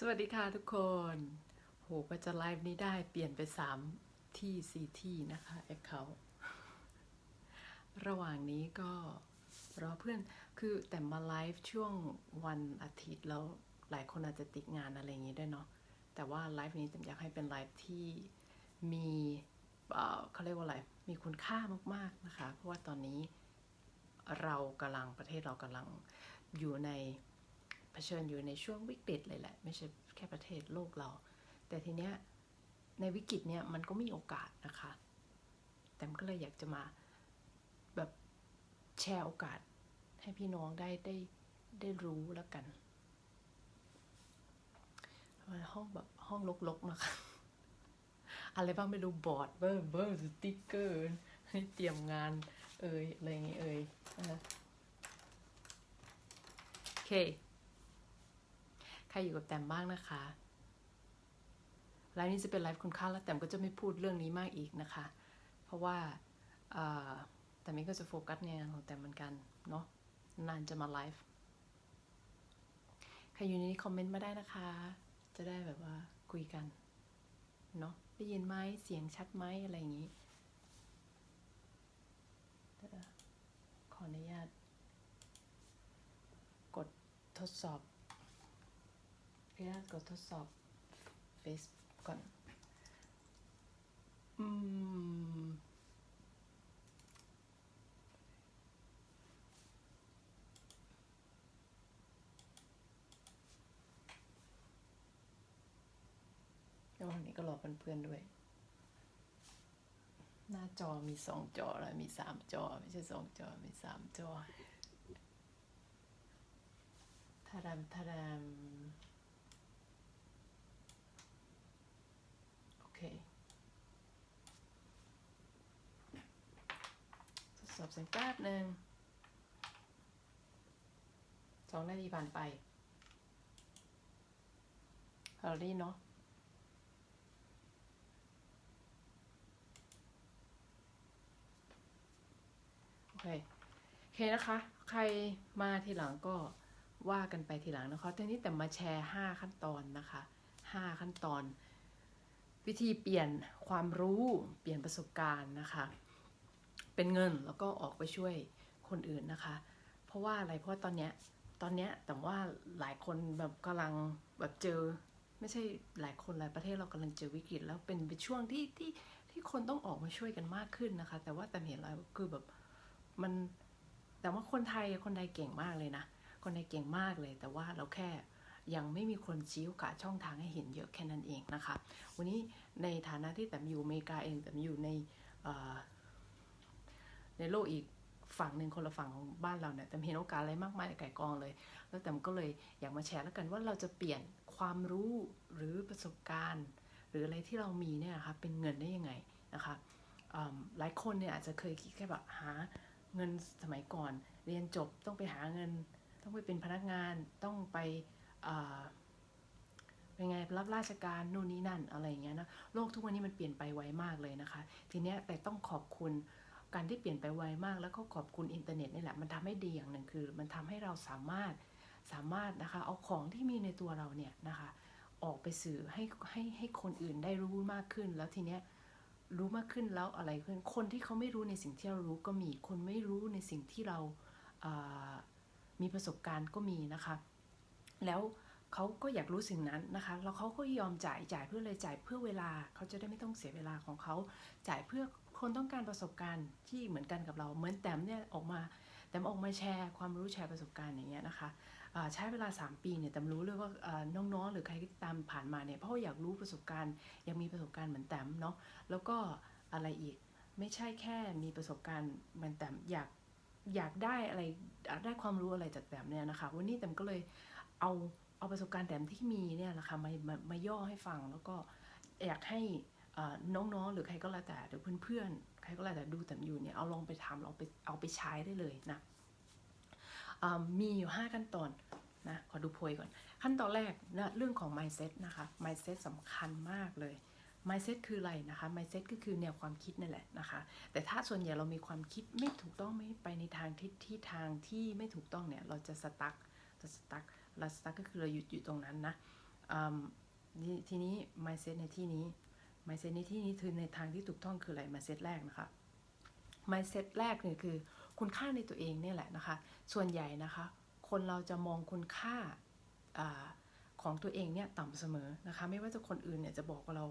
สวัสดีค่ะทุกคน โหก็จะไลฟ์นี้ได้เปลี่ยนไปสามที่สี่ที่นะคะแอคเคาท์ระหว่างนี้ก็รอเพื่อนคือแต่มาไลฟ์ช่วงวันอาทิตย์แล้วหลายคนอาจจะติดงานอะไรอย่างนี้ด้วยเนาะแต่ว่าไลฟ์นี้ผมอยากให้เป็นไลฟ์ที่มีเเขาเรียกว่าอะไร มีคุณค่ามากๆนะคะ เพราะว่าตอนนี้เรากำลังประเทศเรากำลังอยู่ใน เผชิญอยู่ในช่วงวิกฤตเลยแหละ ไม่ใช่แค่ประเทศโลกเรา แต่ทีเนี้ยในวิกฤตเนี่ยมันก็มีโอกาสนะคะ แต่มันก็เลยอยากจะมาแบบแชร์โอกาสให้พี่น้องได้ได้ได้รู้แล้วกันห้องแบบห้องลกๆนะคะอะไรบ้างไม่รู้บอร์ดเบอร์เบอร์สติ๊กเกอร์เตรียมงานเอ่ยอะไรอย่างเงี้เอ่ยนะโอเค ครอยู่กับแต้มบ้างนะคะไลฟ์นี้จะเป็นไลฟ์คุณค่าแล้วแต้มก็จะไม่พูดเรื่องนี้มากอีกนะคะ เพราะว่าแต่นี้ก็จะโฟกัสในงานของแต้มเหมือนกันเนาะนานจะมาไลฟ์ใครอยู่ในนี้คอมเมนต์มาได้นะคะ จะได้แบบว่าคุยกันเนาะได้ยินไหมเสียงชัดไหมอะไรอย่างนี้ขออนุญาต กดทดสอบ ขออนุญาตกดทดสอบ Face ก่อน อืม แล้ววันนี้ก็รอเพื่อนๆด้วย หน้าจอมีสองจอแล้วมีสามจอ ไม่ใช่สองจอ มีสามจอทาดามทาดามโอเค ทด สอบเสียงแป๊บหนึ่งสองนาทีผ่านไปเราได้เนาะโอเคโอเคนะคะ ใครมาทีหลังก็ว่ากันไปทีหลังนะคะทีนี้แต่มาแชร์ 5 ขั้นตอนนะคะ 5 ขั้นตอน วิธีเปลี่ยนความรู้เปลี่ยนประสบการณ์นะคะ เป็นเงินแล้วก็ออกไปช่วยคนอื่นนะคะ เพราะว่าอะไรเพราะว่าตอนเนี้ยตอนเนี้ยแต่ว่าหลายคนแบบกำลังแบบเจอ ไม่ใช่หลายคนหลายประเทศเรากำลังเจอวิกฤต แล้วเป็นเป็นช่วงที่ที่ที่คนต้องออกมาช่วยกันมากขึ้นนะคะ แต่ว่าแต่เห็นแล้วคือแบบมันแต่ว่าคนไทยคนไทยเก่งมากเลยนะ คนไทยเก่งมากเลย แต่ว่าเราแค่ยังไม่มีคนชี้โอกาสช่องทางให้เห็นเยอะแค่นั้นเองนะคะ วันนี้ในฐานะที่แต่อยู่อเมริกาเองแต่อยู่ในเอ่อ ในโลกอีกฝั่งหนึ่งคนละฝั่งของบ้านเราเนี่ยแต่เห็นโอกาสอะไรมากมายไก่กองเลย แล้วแต่ก็เลยอยากมาแชร์แล้วกันว่าเราจะเปลี่ยนความรู้หรือประสบการณ์ หรืออะไรที่เรามีเนี่ยนะคะเป็นเงินได้ยังไงนะคะหลายคนเนี่ยอาจจะเคยคิดแค่แบบหาเงินสมัยก่อน เรียนจบต้องไปหาเงิน ต้องไปเป็นพนักงานต้องไปเป็นไงรับราชการนู่นนี่นั่นอะไรอย่างเงี้ยนะโลกทุกวันนี้มันเปลี่ยนไปไวมากเลยนะคะ ทีเนี้ยแต่ต้องขอบคุณ การที่เปลี่ยนไปไวมากแล้วก็ขอบคุณอินเทอร์เน็ตนี่แหละมันทำให้ดีอย่างหนึ่งคือ มันทำให้เราสามารถสามารถนะคะเอาของที่มีในตัวเราเนี่ยนะคะออกไปสื่อให้ให้ให้คนอื่นได้รู้มากขึ้น แล้วทีเนี้ยรู้มากขึ้นแล้วอะไรขึ้นคนที่เขาไม่รู้ในสิ่งที่เรารู้ก็มีคนไม่รู้ในสิ่งที่เราามีประสบการณ์ก็มีนะคะ แล้วเขาก็อยากรู้สิ่งนั้นนะคะแล้วเขาก็ยอมจ่ายจ่ายเพื่อเลยจ่ายเพื่อเวลาเขาจะได้ไม่ต้องเสียเวลาของเขาจ่ายเพื่อ คนต้องการประสบการณ์ที่เหมือนกันกับเรา เหมือนแต้มเนี่ยออกมาแต้มออกมาแชร์ความรู้แชร์ประสบการณ์อย่างเงี้ยนะคะใช้เวลา 3 ปีเนี่ยแต้มรู้เลยว่าน้องๆ หรือใครที่ตามผ่านมาเนี่ยเพราะว่าอยากรู้ประสบการณ์ อยากมีประสบการณ์เหมือนแต้มเนาะแล้วก็อะไรอีกไม่ใช่แค่มีประสบการณ์เหมันแต่อยากอยากได้อะไรได้ความรู้อะไรจากแต้มเนี่ยนะคะวันนี้แต้มก็เลยเอาเอาประสบการณ์แต้มที่มีเนี่ยนะคะมามามาย่อให้ฟังแล้วก็อยากให้ น้องๆ หรือใครก็แล้วแต่หรือเพื่อนๆ ใครก็แล้วแต่ดูแต้มอยู่เนี่ยเอาลองไปทำลองไปเอาไปใช้ได้เลยนะมีอยู่ 5 ขั้นตอนนะขอดูโพยก่อน ขั้นตอนแรกนะเรื่องของ mindset นะคะ mindset สำคัญมากเลย mindset คืออะไรนะคะ mindset ก็คือแนวความคิดนั่นแหละนะคะ แต่ถ้าส่วนใหญ่เรามีความคิดไม่ถูกต้องไม่ไปในทางทิศที่ทางที่ไม่ถูกต้องเนี่ยเราจะสตั๊กจะสตั๊กเราสตั๊กก็คือเราหยุดอยู่ตรงนั้นนะทีนี้ mindset ในที่นี้ mindset ในที่นี้คือในทางที่ถูกต้องคืออะไร mindset แรกนะคะ mindset แรกเนี่ยคือคุณค่าในตัวเองเนี่ยแหละนะคะ ส่วนใหญ่นะคะ คนเราจะมองคุณค่าอของตัวเองเนี่ยต่ำเสมอนะคะ ไม่ว่าจะคนอื่นเนี่ยจะบอกกับเรา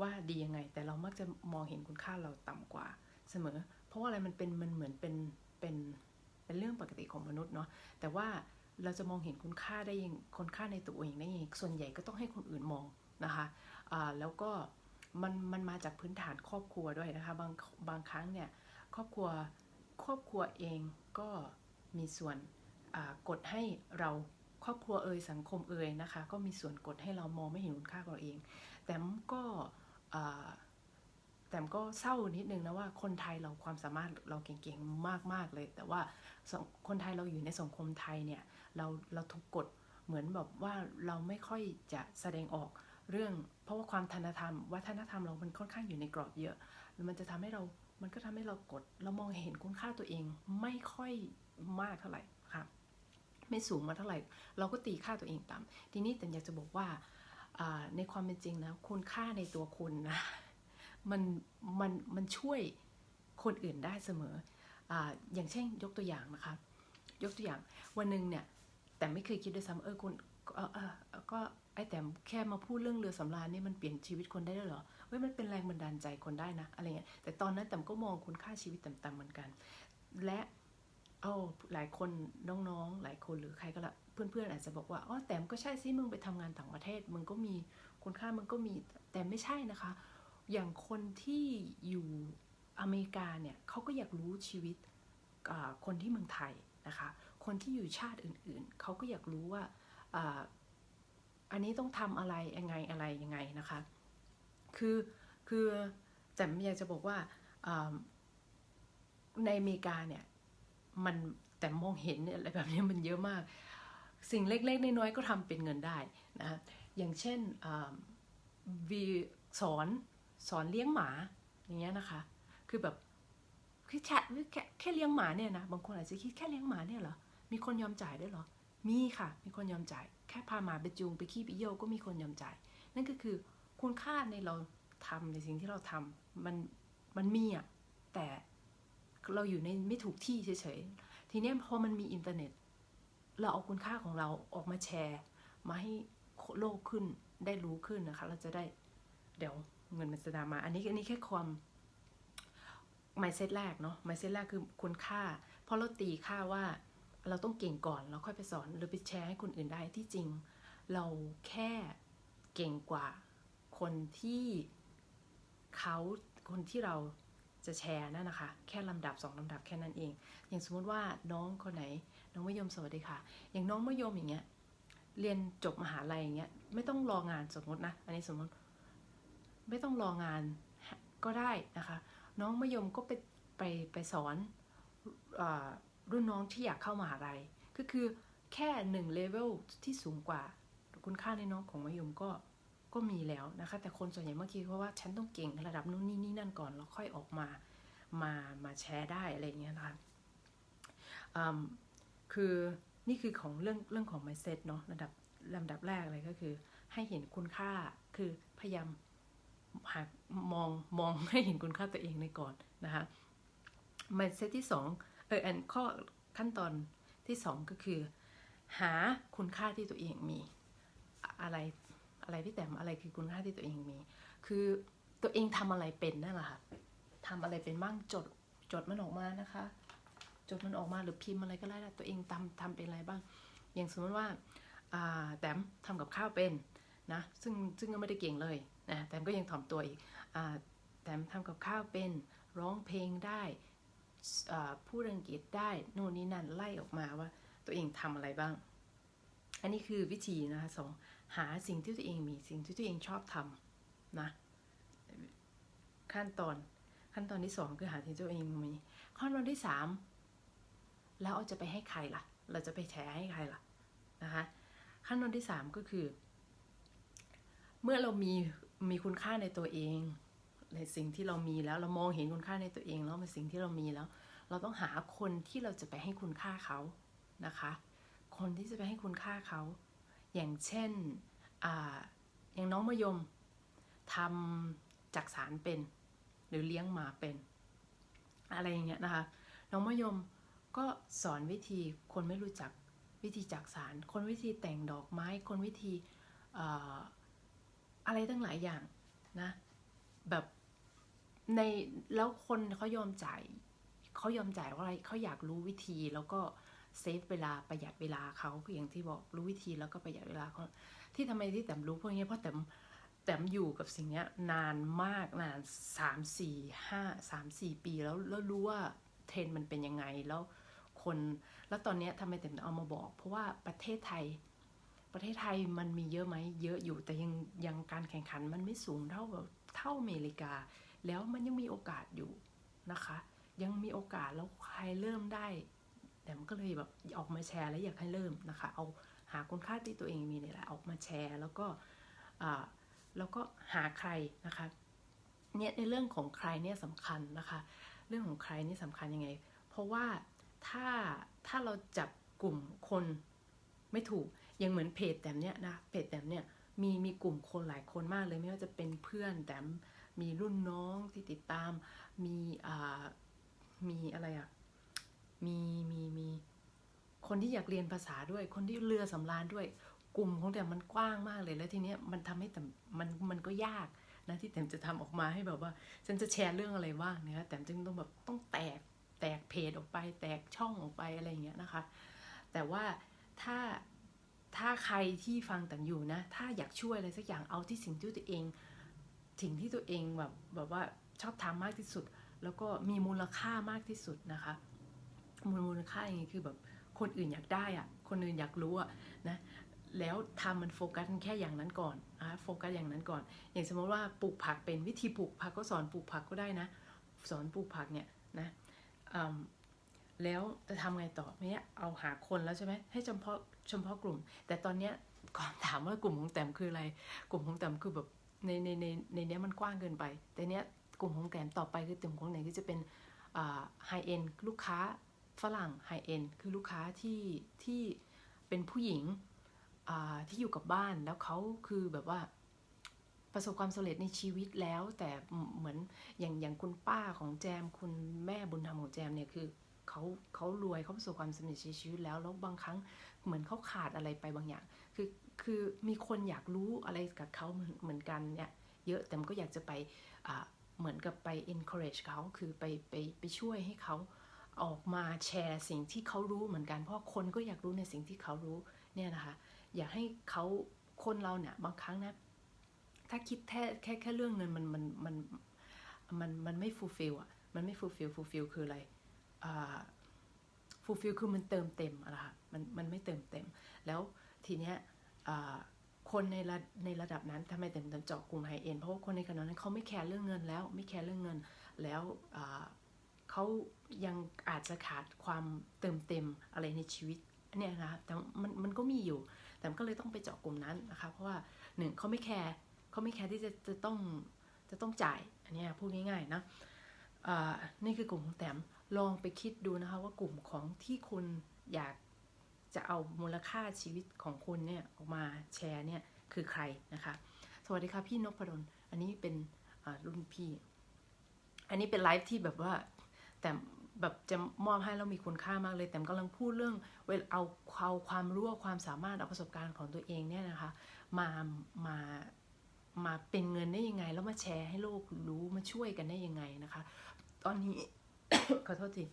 ว่าดียังไง แต่เรามักจะมองเห็นคุณค่าเราต่ำกว่าเสมอ เพราะว่าอะไรมันเป็นมันเหมือนเป็นเป็นเป็นเรื่องปกติของมนุษย์เนาะแต่ว่าเราจะมองเห็นคุณค่าได้ยังคุณค่าในตัวเองได้ยังส่วนใหญ่ก็ต้องให้คนอื่นมองนะคะอ่าแล้วก็ มันมันมาจากพื้นฐานครอบครัวด้วยนะคะบางบางครั้งเนี่ยครอบครัวครอบครัวเองก็มีส่วนกดให้เราครอบครัวเอ่ยสังคมเอ่ยนะคะ ก็มีส่วนกดให้เรามองไม่เห็นคุณค่าของเราเอง แต่ก็แต่ก็เศร้านิดนึงนะว่าคนไทยเราความสามารถเราเก่งๆมากๆเลย แต่ว่าคนไทยเราอยู่ในสังคมไทยเนี่ยเราเราถูกกดเหมือนแบบว่าเราไม่ค่อยจะแสดงออก เรื่องเพราะว่าความธนธรรม วัฒนธรรมเรามันค่อนข้างอยู่ในกรอบเยอะแล้วมันจะทำให้เรา มันก็ทำให้เรากด เรามองเห็นคุณค่าตัวเองไม่ค่อยมากเท่าไหร่ค่ะไม่สูงมาเท่าไหร่ เราก็ตีค่าตัวเองต่ำทีนี้แต่อยากจะบอกว่าในความเป็นจริงนะคุณค่าในตัวคุณนะมันมันมันช่วยคนอื่นได้เสมอออย่างเช่นยกตัวอย่างนะคะยกตัวอย่างวันหนึ่งเนี่ยแต่ไม่เคยคิดด้วยซ้ำเออคุณเออเออก็ ไอ้แต่แค่มาพูดเรื่องเรือสำราญนี่มันเปลี่ยนชีวิตคนได้ด้วยเหรอเว้ยมันเป็นแรงบันดาลใจคนได้นะอะไรเงี้ยแต่ตอนนั้นแต่ก็มองคุณค่าชีวิตต่ำๆเหมือนกัน และโอ้หลายคนน้องๆ หลายคนหรือใครก็ละเพื่อนๆอาจจะบอกว่าอ๋อแต่มก็ใช่สิมึงไปทำงานต่างประเทศมึงก็มีคุณค่ามึงก็มีแต่ไม่ใช่นะคะ อย่างคนที่อยู่อเมริกาเนี่ยเขาก็อยากรู้ชีวิตคนที่เมืองไทยนะคะ คนที่อยู่ชาติอื่นๆเขาก็อยากรู้ว่า อันนี้ต้องทำอะไรยังไงอะไรยังไงนะคะ คือคือแต่อยากจะบอกว่าในอเมริกาเนี่ยมันแต่มองเห็นเนี่ยอะไรแบบนี้มันเยอะมาก สิ่งเล็กๆน้อยๆก็ทำเป็นเงินได้นะอย่างเช่นวีสอนสอนเลี้ยงหมาอย่างเงี้ยนะคะ คือแบบคือแค่แค่เลี้ยงหมาเนี่ยนะบางคนอาจจะคิดแค่เลี้ยงหมาเนี่ยเหรอมีคนยอมจ่ายได้เหรอมีค่ะ มีคนยอมจ่าย ค่พาหมาไปจูงไปขี้ไปเยี่ยวก็มีคนยอมจ่าย นั่นก็คือคุณค่าในเราทำในสิ่งที่เราทำมันมันมีอะแต่เราอยู่ในไม่ถูกที่เฉยๆ ทีนี้พอมันมีอินเทอร์เน็ต เราเอาคุณค่าของเราออกมาแชร์ มาให้โลกขึ้นได้รู้ขึ้นนะคะ เราจะได้เดี๋ยวเงินมันจะตามมา อันนี้อันนี้แค่ความ mindset แรกเนาะ mindset แรกคือคุณค่า เพราะเราตีค่าว่า เราต้องเก่งก่อนแล้วค่อยไปสอนหรือไปแชร์ให้คนอื่นได้ที่จริง เราแค่เก่งกว่าคนที่เขาคนที่เราจะแชร์นั่นนะคะ แค่ลำดับสองลำดับแค่นั้นเอง อย่างสมมติว่าน้องคนไหน น้องมยมสวัสดีค่ะ อย่างน้องมยมอย่างเงี้ยเรียนจบมหาลัยอย่างเงี้ยไม่ต้องรองานสมมตินะอันนี้สมมติไม่ต้องรองานก็ได้นะคะ น้องมยมก็ไปไปไปสอนอา รุ่นน้องที่อยากเข้ามหาลัยก็คือแค่หนึ่งเลเวลที่สูงกว่า คุณค่าในน้องของมะยมก็ก็มีแล้วนะคะ แต่คนส่วนใหญ่เมื่อกี้เพราะว่าฉันต้องเก่งระดับนู้นนี่นี่นั่นก่อนแล้วค่อยออกมามามาแชร์ได้อะไรเงี้ยนะคะอืมคือนี่คือของเรื่องเรื่องของ mindset เนาะระดับลำดับแรกเลยก็คือ ให้เห็นคุณค่าคือพยายามหามองมองให้เห็นคุณค่าตัวเองในก่อนนะคะ mindset ที่สอง อออันข้อขั้นตอนที่สองก็คือ หาคุณค่าที่ตัวเองมี อะไรอะไรพี่แต้มอะไรคือคุณค่าที่ตัวเองมี คือตัวเองทำอะไรเป็นนั่นแหละค่ะทำอะไรเป็นบ้างจดจดมันออกมานะคะ จดมันออกมาหรือพิมพ์อะไรก็ได้นะตัวเองทำทำเป็นอะไรบ้าง อย่างสมมติว่าแต้มทำกับข้าวเป็นนะซึ่งซึ่งก็ไม่ได้เก่งเลยนะแต้มก็ยังถ่อมตัวอีกอแต้มทำกับข้าวเป็นร้องเพลงได้ พูดอังกฤษได้นู่นนี่นั่นไล่ออกมาว่าตัวเองทำอะไรบ้าง อันนี้คือวิธีนะคะสองหาสิ่งที่ตัวเองมีสิ่งที่ตัวเองชอบทำนะขั้นตอนขั้นตอนที่สองคือหาสิ่งที่ตัวเองมีขั้นตอนที่สามแล้วเราจะไปให้ใครล่ะ เราจะไปแชร์ให้ใครล่ะนะคะขั้นตอนที่สามก็คือ เมื่อเรามีมีคุณค่าในตัวเอง ในสิ่งที่เรามีแล้วเรามองเห็นคุณค่าในตัวเองแล้วเป็นสิ่งที่เรามีแล้ว เราต้องหาคนที่เราจะไปให้คุณค่าเขานะคะ คนที่จะไปให้คุณค่าเขา อย่างเช่นออย่างน้องมะยมทำจักสารเป็น หรือเลี้ยงหมาเป็น อะไรอย่างเงี้ยนะคะ น้องมะยมก็สอนวิธีคนไม่รู้จักวิธีจักสาร คนวิธีแต่งดอกไม้ คนวิธีออะไรตั้งหลายอย่างนะแบบ ในแล้วคนเขายอมจ่ายเขายอมจ่ายว่าอะไรเขาอยากรู้วิธีแล้วก็เซฟเวลาประหยัดเวลาเขาอย่างที่บอกรู้วิธีแล้วก็ประหยัดเวลาเขาที่ทำไมที่แต้มรู้พวกนี้เพราะแต้มแต้มอยู่กับสิ่งนี้นานมากนานสามสี่ห้าสามสี่ปีแล้วแล้วรู้ว่าเทรนด์มันเป็นยังไงแล้วคน แล้วตอนนี้ทำไมแต้มเอามาบอก เพราะว่าประเทศไทย ประเทศไทยมันมีเยอะไหมเยอะอยู่แต่ยังยังการแข่งขันมันไม่สูงเท่าแบบเท่าอเมริกา แล้วมันยังมีโอกาสอยู่นะคะ ยังมีโอกาสแล้วใครเริ่มได้ แต่มันก็เลยแบบออกมาแชร์แล้วอยากให้เริ่มนะคะ เอาหาคุณค่าที่ตัวเองมีเนี่ยแหละออกมาแชร์ แล้วก็แล้วก็หาใครนะคะเนี่ยในเรื่องของใครเนี่ยสำคัญนะคะ เรื่องของใครนี่สำคัญยังไง เพราะว่าถ้าถ้าเราจับกลุ่มคนไม่ถูกย่างเหมือนเพจแต้มเนี่ยนะเพจแต้มเนี่ยมีมีกลุ่มคนหลายคนมากเลยไม่ว่าจะเป็นเพื่อนแต้ม มีรุ่นน้องที่ติดตาม มีอ่ามีอะไรอะมีมีมีคนที่อยากเรียนภาษาด้วย คนที่เรือสำราญด้วย กลุ่มของแต่มันกว้างมากเลย แล้วทีเนี้ยมันทำให้แต่มันมันก็ยากนะที่แต้มจะทำออกมาให้แบบว่าฉันจะแชร์เรื่องอะไรบ้างเนี่ยแต่จึงต้องแบบต้องแตกแตกเพจออกไป แตกช่องออกไปอะไรอย่างเงี้ยนะคะ แต่ว่าถ้าถ้าใครที่ฟังแต่อยู่นะ ถ้าอยากช่วยอะไรสักอย่างเอาที่สิ่งที่ตัวเอง สิ่งที่ตัวเองแบบแบบว่าชอบทำมากที่สุด แล้วก็มีมูลค่ามากที่สุดนะคะ มูลมูลค่าอย่างงี้คือแบบคนอื่นอยากได้อะคนอื่นอยากรู้อะนะแล้วทำมันโฟกัสแค่อย่างนั้นก่อนนะโฟกัสอย่างนั้นก่อน อย่างสมมติว่าปลูกผักเป็นวิธีปลูกผักก็สอนปลูกผักก็ได้นะ สอนปลูกผักเนี่ยนะแล้วจะทำไงต่อเนี่ยเอาหาคนแล้วใช่ไหมให้เฉพาะเฉพาะกลุ่ม แต่ตอนเนี้ยก่อนถามว่ากลุ่มของแต้มคืออะไร กลุ่มของแต้มคือแบบ ในในในในเนี้ยมันกว้างเกินไป แต่เนี้ยกลุ่มของแต้มต่อไปคือกลุ่มของไหนที่จะเป็นไฮเอ็นลูกค้าฝรั่งไฮเอ็นคือลูกค้าที่ที่เป็นผู้หญิงที่อยู่กับบ้านแล้วเขาคือแบบว่าประสบความสำเร็จในชีวิตแล้ว แต่เหมือนอย่างอย่างคุณป้าของแจม คุณแม่บุญธรรมของแจมเนี่ยคือ เขาเขารวยเขาประสบความสำเร็จในชีวิตแล้ว แล้วบางครั้งเหมือนเขาขาดอะไรไปบางอย่าง คือคือมีคนอยากรู้อะไรกับเขาเหมือนเหมือนกันเนี่ยเยอะแต่มันก็อยากจะไปอ่าเหมือนกับไป encourage เขาคือไปไปไปช่วยให้เขาออกมาแชร์สิ่งที่เขารู้เหมือนกัน เพราะคนก็อยากรู้ในสิ่งที่เขารู้เนี่ยนะคะอยากให้เขาคนเราเนี่ยบางครั้งนะถ้าคิดแค่แค่แค่เรื่องเงินมันมันมันมันมันไม่ฟูลฟิลอะมันไม่ฟูลฟิลฟูลฟิลคืออะไร ฟูลฟิลคือมันเติมเต็มอะนะคะมันมันไม่เติมเต็ม แล้วทีเนี้ยคนในระในระดับนั้นทำไมเต็มเต็มจาะกลุ่มไฮเอ็นเพราะว่าคนในขณะนั้นเขาไม่แคร์เรื่องเงินแล้วไม่แคร์เรื่องเงิน แล้วเขายังอาจจะขาดความเติมเต็มอะไรในชีวิตเนี่ยนะคะแต่มันมันก็มีอยู่ แต่ก็เลยต้องไปเจาะกลุ่มนั้นนะคะ เพราะว่าหนึ่งเขาไม่แคร์เขาไม่แคร์ที่จะจะต้องจะต้องจ่ายอันนี้พูดง่ายๆนะนี่คือกลุ่มของแต้ม ลองไปคิดดูนะคะว่ากลุ่มของที่คุณอยากจะเอามูลค่าชีวิตของคุณเนี่ยออกมาแชร์เนี่ยคือใครนะคะ สวัสดีค่ะพี่นพดลอันนี้เป็นรุ่นพี่ อันนี้เป็นไลฟ์ที่แบบว่าแต่แบบจะมอบให้แล้วมีคุณค่ามากเลย แต่กำลังพูดเรื่องเวลเอาเอาความรู้ความสามารถเอาประสบการณ์ของตัวเองเนี่ยนะคะ มามามาเป็นเงินได้ยังไง แล้วมาแชร์ให้โลกรู้มาช่วยกันได้ยังไงนะคะ ตอนนี้ ขอโทษที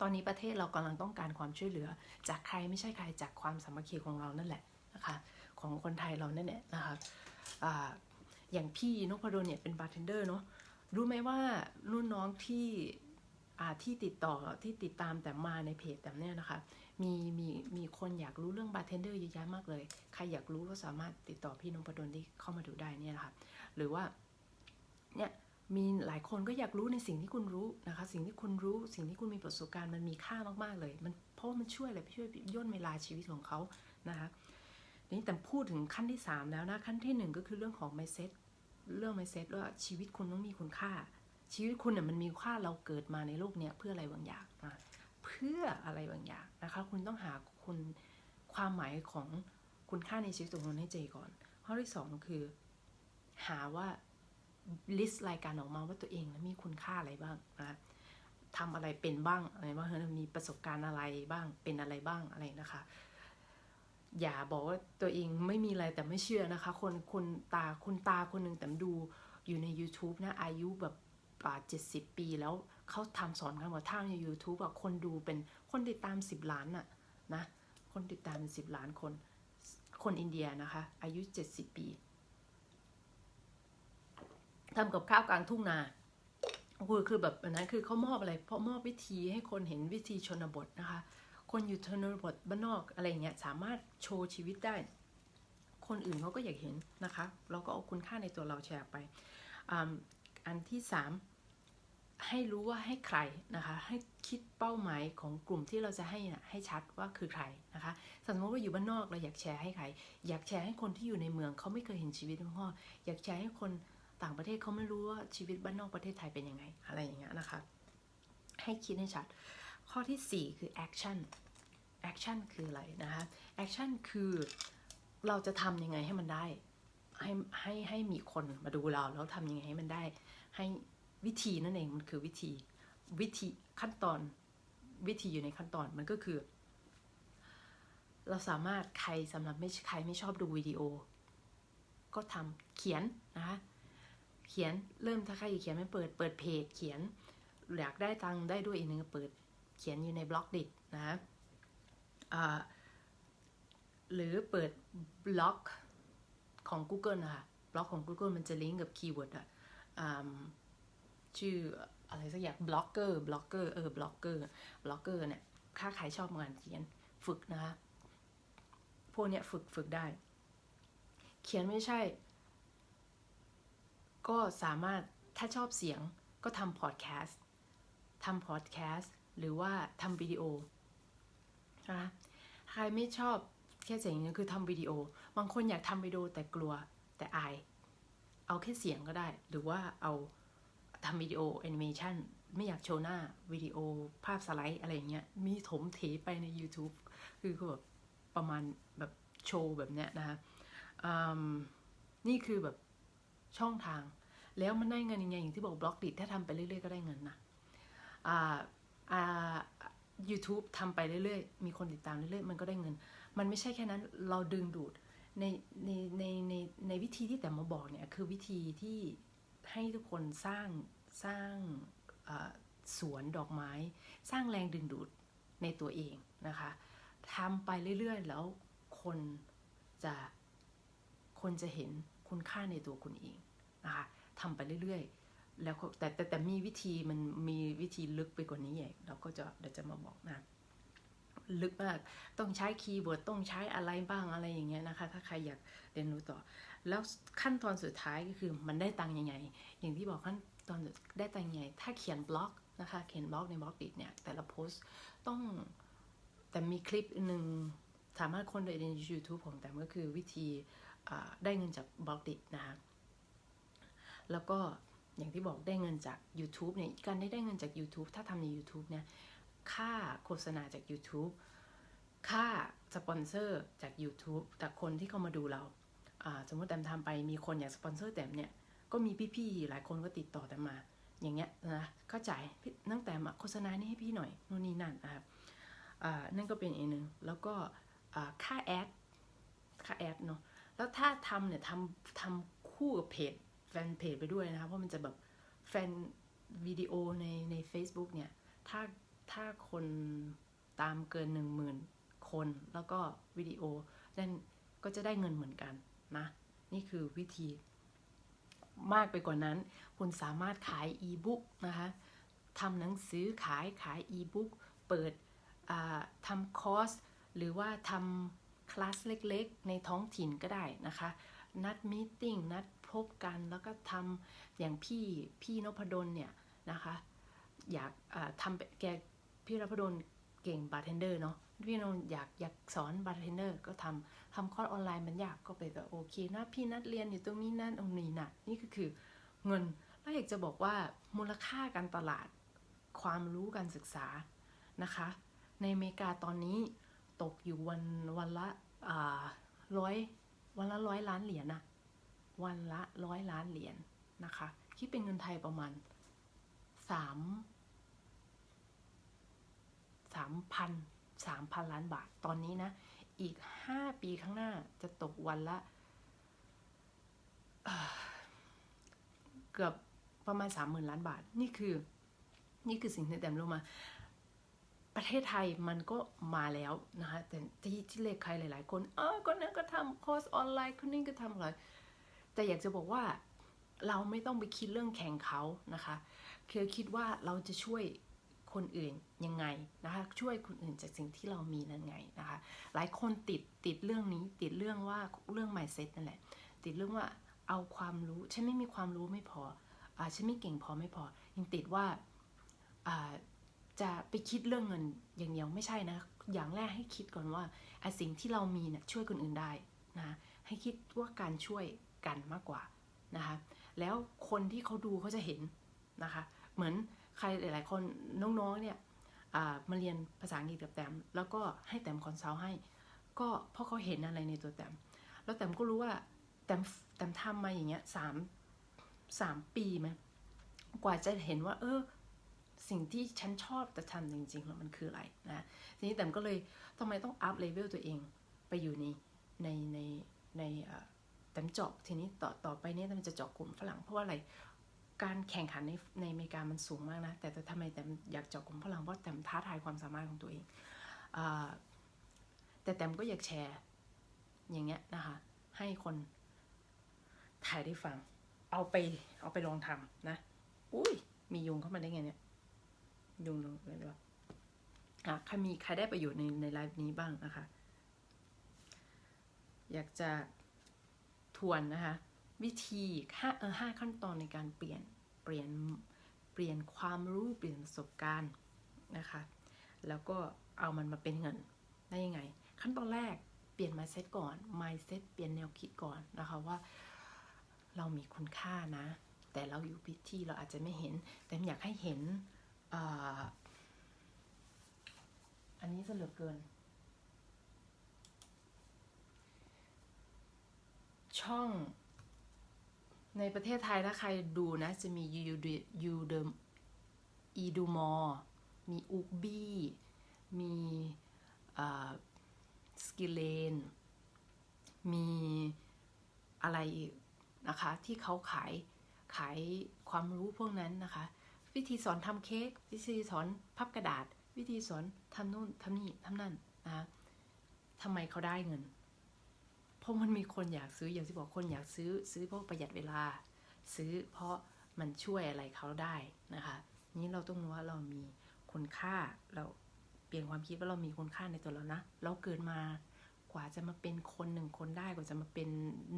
ตอนนี้ประเทศเรากำลังต้องการความช่วยเหลือ จากใครไม่ใช่ใครจากความสามัคคีของเรานั่นแหละนะคะของคนไทยเรานั่นแหละนะคะอย่างพี่นพดลเนี่ยเป็นบาร์เทนเดอร์เนาะรู้ไหมว่ารุ่นน้องที่ที่ติดต่อที่ติดตามแต่มาในเพจแต่เนี่ยนะคะมีมีมีคนอยากรู้เรื่องบาร์เทนเดอร์เยอะแยะมากเลย ใครอยากรู้ก็สามารถติดต่อพี่นพดลที่เข้ามาดูได้เนี่ยนะคะหรือว่าเนี่ย มีหลายคนก็อยากรู้ในสิ่งที่คุณรู้นะคะ สิ่งที่คุณรู้ สิ่งที่คุณมีประสบการณ์มันมีค่ามากๆเลย มันเพราะมันช่วยอะไรช่วยย่นเวลาชีวิตของเขานะคะนี่แต่พูดถึงขั้นที่ 3 แล้วนะขั้นที่ 1 ก็คือเรื่องของ mindset เรื่อง mindset ว่าชีวิตคุณต้องมีคุณค่า ชีวิตคุณเนี่ยมันมีค่าเราเกิดมาในโลกเนี้ยเพื่ออะไรบางอย่างนะเพื่ออะไรบางอย่างนะคะ คุณต้องหาคุณความหมายของคุณค่าในชีวิตของคุณให้เจอก่อน ข้อที่สองคือ หาว่า list รายการออกมาว่าตัวเองมีคุณค่าอะไรบ้างนะทำอะไรเป็นบ้างอะไรบ้างมีประสบการณ์อะไรบ้างเป็นอะไรบ้างอะไรนะคะ อย่าบอกว่าตัวเองไม่มีอะไรแต่ไม่เชื่อนะคะ คนคนตาคุณตาคนหนึ่งแต่ดูอยู่ใน YouTube นะอายุแบบป่าเจ็ดสิบปีแล้วเขาทำสอนกันว่าท่าใน YouTube อะคนดูเป็นคนติดตามสิบล้านอะนะคนติดตามเป็นสิบล้านคน คนอินเดียนะคะ อายุเจ็ดสิบปี ทำกับข้าวกลางทุ่งนาคือคือแบบอันนั้นคือเขามอบอะไร เพราะมอบวิธีให้คนเห็นวิธีชนบทนะคะ คนอยู่ชนบทบ้านนอกอะไรเงี้ยสามารถโชว์ชีวิตได้ คนอื่นเขาก็อยากเห็นนะคะ เราก็เอาคุณค่าในตัวเราแชร์ไปออันที่สามให้รู้ว่าให้ใครนะคะ ให้คิดเป้าหมายของกลุ่มที่เราจะให้นะให้ชัดว่าคือใครนะคะสมมติว่าอยู่บ้านนอกเราอยากแชร์ให้ใคร อยากแชร์ให้คนที่อยู่ในเมืองเขาไม่เคยเห็นชีวิตพ่ออยากแชร์ให้คน ต่างประเทศเขาไม่รู้ว่าชีวิตบ้านนอกประเทศไทยเป็นยังไง อะไรอย่างเงี้ยนะคะ ให้คิดให้ชัด ข้อที่ 4 คือ action action คืออะไรนะคะ action คือเราจะทำยังไงให้มันได้ ให้ให้ให้มีคนมาดูเรา แล้วทำยังไงให้มันได้ ให้วิธีนั่นเองมันคือวิธีวิธีขั้นตอนวิธีอยู่ในขั้นตอนมันก็คือ เราสามารถใครสำหรับไม่ใครไม่ชอบดูวิดีโอ ก็ทำเขียนนะคะ เขียนเริ่มถ้าใครอยากเขียนไม่เปิดเปิดเพจเขียนอยากได้ตังค์ได้ด้วยอีกหนึ่งเปิดเขียนอยู่ในบล็อกดินะหรือเปิดบล็อกของ Google นะคะบล็อกของ Google มันจะลิงก์กับคีย์เวิร์ดอะชื่ออะไรสักอย่างบล็อกเกอร์บล็อกเกอร์เออบล็อกเกอร์บล็อกเกอร์เนี่ยถ้าใครชอบงานเขียนฝึกนะคะพวกเนี้ยฝึกฝึกได้ เขียนไม่ใช่ ก็สามารถถ้าชอบเสียงก็ทำพอดแคสต์ทำพอดแคสต์หรือว่าทำวิดีโอนะคะใครไม่ชอบแค่เสียงนี้คือทำวิดีโอ บางคนอยากทำวิดีโอแต่กลัวแต่อาย เอาแค่เสียงก็ได้ หรือว่าเอาทำวิดีโอแอนิเมชันไม่อยากโชว์หน้าวิดีโอภาพสไลด์อะไรเงี้ยมีถมเถไปใน YouTube คือแบบประมาณแบบโชว์แบบเนี้ยนะคะนี่คือแบบ ช่องทาง แล้วมันได้เงินยังไงอย่างที่บอกบล็อกดิถ้าทำไปเรื่อยๆก็ได้เงินนะอ่าอ่า YouTube ทำไปเรื่อยๆ มีคนติดตามเรื่อยๆ มันก็ได้เงิน มันไม่ใช่แค่นั้นเราดึงดูดในในในในในวิธีที่แต่มาบอกเนี่ยคือวิธีที่ให้ทุกคนสร้างสร้างสวนดอกไม้ สร้างแรงดึงดูดในตัวเองนะคะทำไปเรื่อยๆ แล้วคนจะคนจะเห็นคุณค่าในตัวคุณเอง นะคะทำไปเรื่อยๆ แล้วแต่แต่แต่มีวิธีมันมีวิธีลึกไปกว่านี้อีกเราก็จะเดี๋ยวจะมาบอกนะลึกมากต้องใช้คีย์เวิร์ดต้องใช้อะไรบ้างอะไรอย่างเงี้ยนะคะ ถ้าใครอยากเรียนรู้ต่อ แล้วขั้นตอนสุดท้ายก็คือมันได้ตังค์ยังไง อย่างที่บอกขั้นตอนได้ตังค์ยังไง ถ้าเขียนบล็อกนะคะเขียนบล็อกในบล็อกดิเนี่ยแต่ละโพสต์ต้องแต่มีคลิปหนึ่งสามารถค้นได้ใน YouTube ของแต่ก็คือวิธีได้เงินจากบล็อกดินะคะ แล้วก็อย่างที่บอกได้เงินจาก YouTube เนี่ยการได้ได้เงินจาก YouTube ถ้าทำใน YouTube เนี่ยค่าโฆษณาจาก YouTube ค่าสปอนเซอร์จาก YouTube จากคนที่เข้ามาดูเรา สมมติแต้มทำไปมีคนอยากสปอนเซอร์แต้มเนี่ย ก็มีพี่ๆ หลายคนก็ติดต่อแต้มมา อย่างเงี้ยนะเข้าใจนั่งแต่มาโฆษณานี้ให้พี่หน่อยนู่นนี่นั่นนะครับนั่นก็เป็นอีกหนึ่งแล้วก็ค่าแอดค่าแอดเนาะแล้วถ้าทำเนี่ยทำทำคู่กับเพจ ฟนเพจไปด้วยนะคะเพราะมันจะแบบแฟนวิดีโอในใน Facebook เนี่ย ถ้าถ้าคนตามเกินหนึ่งหมื่นคนแล้วก็วิดีโอนั่นก็จะได้เงินเหมือนกันนะ นี่คือวิธี มากไปกว่านั้น คุณสามารถขายอีบุ๊กนะคะทำหนังสือขายขายอีบุ๊กเปิดทำคอร์ส หรือว่าทำคลาสเล็กๆ ในท้องถิ่นก็ได้นะคะ นัดมีติ้งนัด พบกัน แล้วก็ทำอย่างพี่พี่นพดลเนี่ยนะคะ อยากทำแกพี่นพดลเก่งบาร์เทนเดอร์เนาะพี่นนอยากอยากสอนบาร์เทนเดอร์ก็ทำทำคอร์สออนไลน์มันยากก็ไปก็โอเคนะพี่นัดเรียนอยู่ตรงนี้นั่นตรงนี้นะนี่ก็คือเงินแล้วอยากจะบอกว่ามูลค่าการตลาดความรู้การศึกษานะคะ ในอเมริกาตอนนี้ตกอยู่วันวันละร้อยวันละร้อยล้านเหรียญนะ วันละร้อยล้านเหรียญนะคะคิดเป็นเงินไทยประมาณสามสามพันสามพันล้านบาทตอนนี้นะ อีกห้าปีข้างหน้าจะตกวันละเเกือบประมาณสามหมื่นล้านบาท นี่คือ นี่คือสิ่งที่แต้มรู้มา ประเทศไทยมันก็มาแล้วนะคะแต่ที่ที่เลขใครหลาย ๆ คน เออคนนั้นก็ทำคอร์สออนไลน์คนนี้ก็ทำอะไร แต่อยากจะบอกว่าเราไม่ต้องไปคิดเรื่องแข่งเขานะคะคือคิดว่าเราจะช่วยคนอื่นยังไงนะคะช่วยคนอื่นจากสิ่งที่เรามีนั่นไงนะคะหลายคนติดติดเรื่องนี้ติดเรื่องว่าเรื่อง mindset นั่นแหละ ติดเรื่องว่าเอาความรู้ฉันไม่มีความรู้ไม่พออ่าฉันไม่เก่งพอไม่พอยังติดว่าอ่าจะไปคิดเรื่องเงินอย่างเดียวไม่ใช่นะอย่างแรกให้คิดก่อนว่าไอ้สิ่งที่เรามีเนี่ยช่วยคนอื่นได้นะให้คิดว่าการช่วย กันมากกว่านะคะแล้วคนที่เขาดูเขาจะเห็นนะคะเหมือนใครหลายๆคนน้องๆเนี่ยมาเรียนภาษาอังกฤษกับแตมแล้วก็ให้แตมคอนซัลท์ให้ ก็เพราะเขาเห็นอะไรในตัวแตมแล้วแตมก็รู้ว่าแตมแตมทำมาอย่างเงี้ยสามสามปีไหมกว่าจะเห็นว่า เออสิ่งที่ฉันชอบแต่ทำจริงๆแล้วมันคืออะไรนะทีนี้แต่ก็เลยทำไมต้องอัพเลเวลตัวเองไปอยู่ในในในใน แต่เจาะทีนี้ต่อต่อไปเนี่ยมันจะเจาะกลุ่มฝรั่งเพราะว่าอะไรการแข่งขันในในอเมริกามันสูงมากนะ แต่แต่ทำไมแต่อยากเจาะกลุ่มฝรั่งเพราะแต่ท้าทายความสามารถของตัวเองอแต่แต้มก็อยากแชร์อย่างเงี้ยนะคะให้คนไทยได้ฟัง เอาไปเอาไปลองทำนะอุ้ยมียุงเข้ามาได้ไงเนี่ยยุงลงเลยดีกว่าอะใครมีใครได้ประโยชน์ในในไลฟ์นี้บ้างนะคะ อยากจะ ทวนนะคะ วิธีห้าเออห้าขั้นตอนในการเปลี่ยนเปลี่ยนเปลี่ยนความรู้เปลี่ยนประสบการณ์นะคะ แล้วก็เอามันมาเป็นเงินได้ยังไง ขั้นตอนแรกเปลี่ยน mindset ก่อน mindset เปลี่ยนแนวคิดก่อนนะคะว่า เรามีคุณค่านะ แต่เราอยู่พิธีเราอาจจะไม่เห็น แต่อยากให้เห็นอ,อันนี้สเหลือเกิน ช่องในประเทศไทยถ้าใครดูนะ จะมียูยูเดมอีดูมอ มีอุกบี้ มีสกิเลน มีอะไรอีกนะคะ ที่เขาขายขายความรู้พวกนั้นนะคะ วิธีสอนทำเค้กวิธีสอนพับกระดาษ วิธีสอนทำนู่นทำนี่ทำนั่นนะคะทำไมเขาได้เงิน เพราะมันมีคนอยากซื้ออย่างที่บอกคนอยากซื้อ ซื้อเพราะประหยัดเวลา ซื้อเพราะมันช่วยอะไรเขาได้นะคะ นี้เราต้องรู้ว่าเรามีคุณค่าเราเปลี่ยนความคิดว่าเรามีคุณค่าในตัวเรานะ เราเกิดมากว่าจะมาเป็นคนหนึ่งคนได้กว่าจะมาเป็น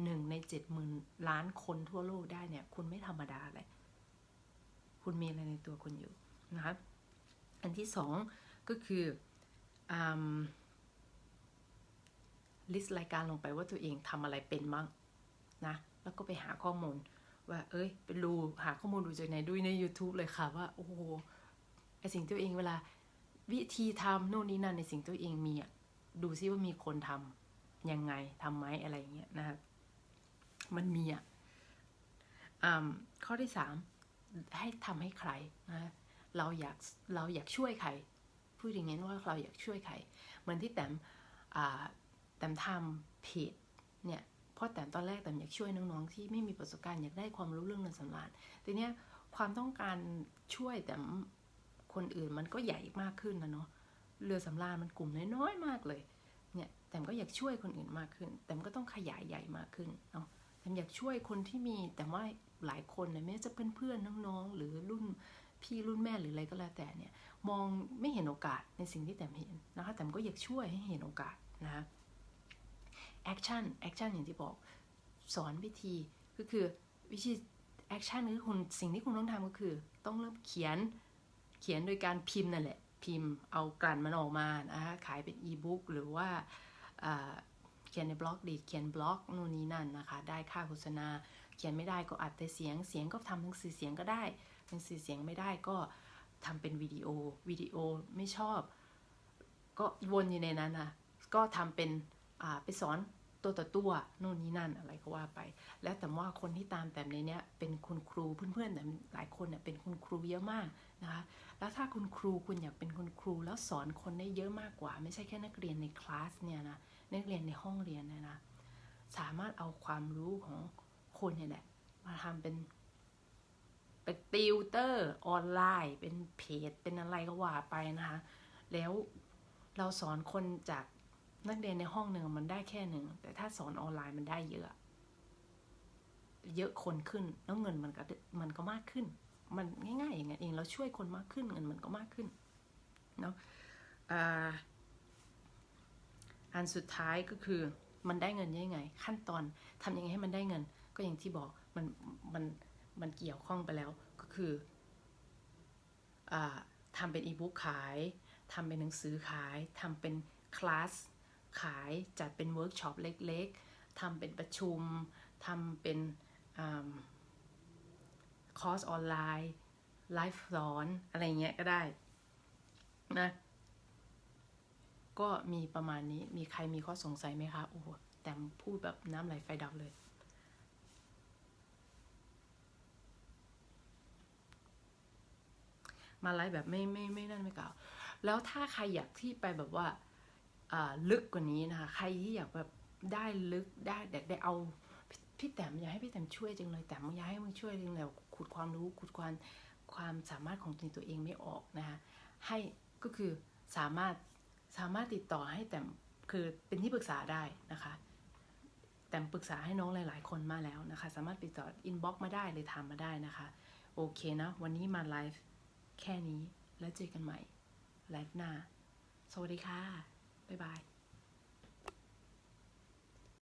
หนึ่งในเจ็ดหมื่นล้านคนทั่วโลกได้เนี่ย คุณไม่ธรรมดาเลยคุณมีอะไรในตัวคุณอยู่นะคะอันที่สองก็คืออ ลิสต์รายการลงไปว่าตัวเองทำอะไรเป็นบ้างนะ แล้วก็ไปหาข้อมูล ว่า เอ้ยไปดูหาข้อมูลดูจากไหนดูใน YouTube เลยค่ะว่า โอ้โหไอสิ่งตัวเองเวลาวิธีทำโน่นนี่นั่นในสิ่งตัวเองมีอะดูซิว่ามีคนทำยังไงทำไหมอะไรเงี้ยนะครับมันมีอะอข้อที่สามให้ทำให้ใครนะเราอยากเราอยากช่วยใครพูดอย่างนี้ว่าเราอยากช่วยใครเหมือนที่แต้มอ่า แต้มทำเพจเนี่ยเพราะแต่ตอนแรกแต้มอยากช่วยน้องๆที่ไม่มีประสบการณ์อยากได้ความรู้เรื่องเงินสำราญทีเนี้ยความต้องการช่วยแต่คนอื่นมันก็ใหญ่มากขึ้นนะเนาะเรือสำราญมันกลุ่มน้อยๆมากเลยเนี่ยแต้มก็อยากช่วยคนอื่นมากขึ้น แต่มก็ต้องขยายใหญ่มากขึ้นเนาะแต้มอยากช่วยคนที่มีแต่ว่าหลายคนเนี่ยแม้จะเพื่อนๆน้องๆ หรือรุ่นพี่รุ่นแม่หรืออะไรก็แล้วแต่เนี่ยมองไม่เห็นโอกาสในสิ่งที่แต้มเห็นนะคะแต้มก็อยากช่วยให้เห็นโอกาสนะคะ แอคชั่นแอคชั่นอย่างที่บอกสอนวิธีก็คือวิธีแอคชั่นคือคุณสิ่งที่คุณต้องทำก็คือ ต้องเริ่มเขียนเขียนโดยการพิมพ์นั่นแหละ พิมพ์เอากลั่นมันออกมานะคะขายเป็นอีบุ๊กหรือว่าเขียนในบล็อกดีเขียนบล็อกนู่นนี่นั่นนะคะ ได้ค่าโฆษณา เขียนไม่ได้ก็อัดแต่เสียงเสียงก็ทำหนังสือเสียงก็ได้หนังสือเสียงไม่ได้ก็ทำเป็นวิดีโอวิดีโอไม่ชอบ ก็วนอยู่ในนั้นนะก็ทำเป็นไปสอน ตัวต่อตัวโน่นนี่นั่นอะไรก็ว่าไป แล้วแต่ว่าคนที่ตามแต่ในเนี้ยเป็นคุณครูเพื่อนๆแต่หลายคนเนี่ยเป็นคุณครูเยอะมากนะคะแล้วถ้าคุณครูคุณอยากเป็นคุณครูแล้วสอนคนได้เยอะมากกว่า ไม่ใช่แค่นักเรียนในคลาสเนี่ยนะนักเรียนในห้องเรียนเนี่ยนะสามารถเอาความรู้ของคนเนี่ยแหละมาทำเป็นเป็นติวเตอร์ออนไลน์ เป็นเพจเป็นอะไรก็ว่าไปนะคะแล้วเราสอนคนจาก นักเรียนในห้องหนึ่งมันได้แค่หนึ่ง แต่ถ้าสอนออนไลน์มันได้เยอะ เยอะคนขึ้น แล้วเงินมันก็มันก็มากขึ้น มันง่ายๆอย่างนั้นเองเราช่วยคนมากขึ้นเงินมันก็มากขึ้นเนาะอันสุดท้ายก็คือมันได้เงินยังไง ขั้นตอนทำยังไงให้มันได้เงิน ก็อย่างที่บอกมันมันมันเกี่ยวข้องไปแล้วก็คืออทำเป็นอีบุ๊กขายทำเป็นหนังสือขายทำเป็นคลาส ขายจัดเป็นเวิร์กช็อปเล็กๆทำเป็นประชุมทำเป็นอคอร์สออนไลน์ไลฟ์สอนอะไรเงี้ยก็ได้นะก็มีประมาณนี้มีใครมีข้อสงสัยไหมคะ โอ้โห แต่พูดแบบน้ำไหลไฟดับเลย มาไลฟ์แบบไม่ไม่ไม่นั่นไม่กล่าว แล้วถ้าใครอยากที่ไปแบบว่า ลึกกว่านี้นะคะ ใครที่อยากแบบได้ลึกได้แต่ได้เอาพี่แต้มอยากให้พี่แต้มช่วยจังเลย แต่มึงอยากให้มึงช่วยจังเลยขุดความรู้ขุดความความสามารถของตัวตัวเองไม่ออกนะคะให้ก็คือสามารถสามารถติดต่อให้แต้มคือเป็นที่ปรึกษาได้นะคะแต้มปรึกษาให้น้องหลาย ๆ คนมาแล้วนะคะ สามารถติดต่ออินบ็อกมาได้เลยถามมาได้นะคะ โอเคนะ วันนี้มาไลฟ์แค่นี้แล้วเจอกันใหม่ไลฟ์หน้า สวัสดีค่ะ บ๊ายบาย